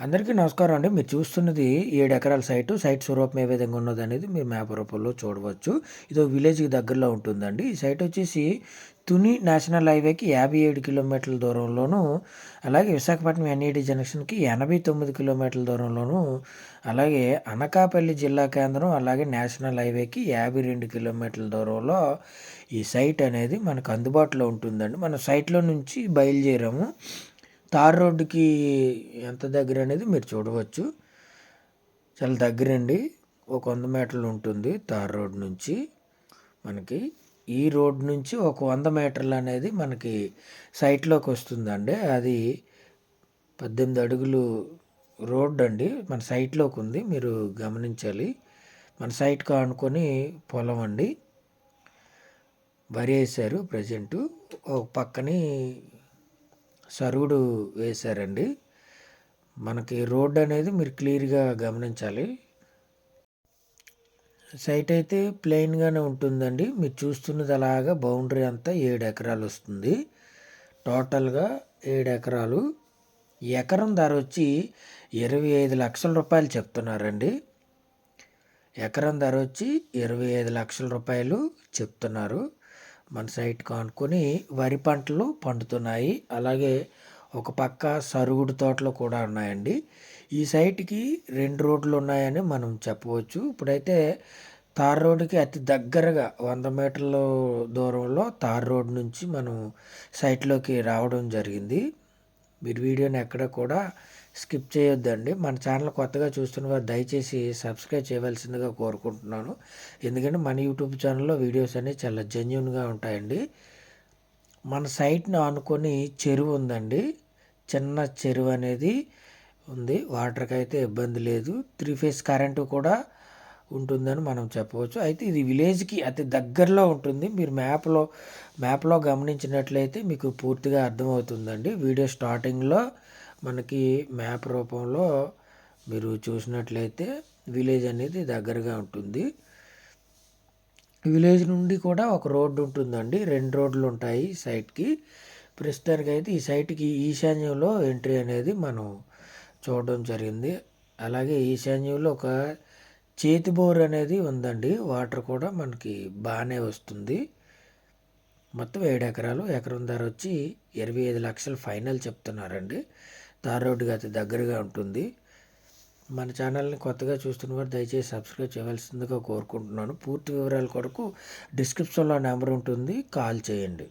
అందరికీ నమస్కారం అండి. మీరు చూస్తున్నది ఏడు ఎకరాల సైటు. సైట్ స్వరూపం ఏ విధంగా ఉన్నది అనేది మీరు మ్యాప్ రూపంలో చూడవచ్చు. ఇది విలేజ్కి దగ్గరలో ఉంటుందండి. ఈ సైట్ వచ్చేసి తుని నేషనల్ హైవేకి యాభై ఏడు కిలోమీటర్ల దూరంలోను అలాగే విశాఖపట్నం ఎన్ఈడి జంక్షన్కి ఎనభై తొమ్మిది కిలోమీటర్ల దూరంలోను అలాగే అనకాపల్లి జిల్లా కేంద్రం అలాగే నేషనల్ హైవేకి యాభై రెండు కిలోమీటర్ల దూరంలో ఈ సైట్ అనేది మనకు అందుబాటులో ఉంటుందండి. మన సైట్లో నుంచి బయలుదేరాము. తార్ రోడ్డుకి ఎంత దగ్గర అనేది మీరు చూడవచ్చు. చాలా దగ్గరండి. ఒక వంద మీటర్లు ఉంటుంది తార్ రోడ్ నుంచి మనకి. ఈ రోడ్ నుంచి ఒక వంద మీటర్లు అనేది మనకి సైట్లోకి వస్తుందండి. అది పద్దెనిమిది అడుగులు రోడ్ అండి. మన సైట్లోకి ఉంది. మీరు గమనించాలి. మన సైట్కి ఆనుకొని పొలం అండి. వరి వేసారు ప్రజెంటు. ఒక పక్కని సరుగుడు వేశారండి. మనకి రోడ్ అనేది మీరు క్లియర్గా గమనించాలి. సైట్ అయితే ప్లెయిన్గానే ఉంటుందండి. మీరు చూస్తున్నది అలాగా బౌండరీ అంతా ఏడు ఎకరాలు వస్తుంది. టోటల్గా ఏడు ఎకరాలు. ఎకరం ధర వచ్చి ఇరవై ఐదు లక్షల రూపాయలు చెప్తున్నారండి. ఎకరం ధర వచ్చి ఇరవై ఐదు లక్షల రూపాయలు చెప్తున్నారు. మన సైట్ కానుకొని వరి పంటలు పండుతున్నాయి. అలాగే ఒక పక్క సరుగుడు తోటలు కూడా ఉన్నాయండి. ఈ సైట్కి రెండు రోడ్లు ఉన్నాయని మనం చెప్పవచ్చు. ఇప్పుడైతే తార్ రోడ్డుకి అతి దగ్గరగా వంద మీటర్ల దూరంలో తార్ రోడ్ నుంచి మనం సైట్లోకి రావడం జరిగింది. మీరు వీడియోని ఎక్కడ కూడా స్కిప్ చేయొద్దండి. మన ఛానల్ కొత్తగా చూస్తున్న వారు దయచేసి సబ్స్క్రైబ్ చేయవలసిందిగా కోరుకుంటున్నాను. ఎందుకంటే మన యూట్యూబ్ ఛానల్లో వీడియోస్ అనేవి చాలా జెన్యున్గా ఉంటాయండి. మన సైట్ని ఆనుకొని చెరువు ఉందండి. చిన్న చెరువు అనేది ఉంది. వాటర్కి అయితే ఇబ్బంది లేదు. త్రీ ఫేస్ కరెంటు కూడా ఉంటుందని మనం చెప్పవచ్చు. అయితే ఇది విలేజ్కి అతి దగ్గరలో ఉంటుంది. మీరు మ్యాప్లో మ్యాప్లో గమనించినట్లయితే మీకు పూర్తిగా అర్థమవుతుందండి. వీడియో స్టార్టింగ్లో మనకి మ్యాప్ రూపంలో మీరు చూసినట్లయితే విలేజ్ అనేది దగ్గరగా ఉంటుంది. విలేజ్ నుండి కూడా ఒక రోడ్డు ఉంటుందండి. రెండు రోడ్లు ఉంటాయి సైట్కి. ప్రస్తుతానికి అయితే ఈ సైట్కి ఈశాన్యంలో ఎంట్రీ అనేది మనం చూడడం జరిగింది. అలాగే ఈశాన్యంలో ఒక చేతి బోర్ అనేది ఉందండి. వాటర్ కూడా మనకి బాగానే వస్తుంది. మొత్తం ఏడు ఎకరాలు. ఎకరం ధర వచ్చి ఇరవై ఐదు లక్షలు ఫైనల్ చెప్తున్నారండి. తార్ రోడ్డుకి అతి దగ్గరగా ఉంటుంది. మన ఛానల్ని కొత్తగా చూస్తున్న వారు దయచేసి సబ్స్క్రైబ్ చేయవలసిందిగా కోరుకుంటున్నాను. పూర్తి వివరాల కొరకు డిస్క్రిప్షన్లో నెంబర్ ఉంటుంది. కాల్ చేయండి.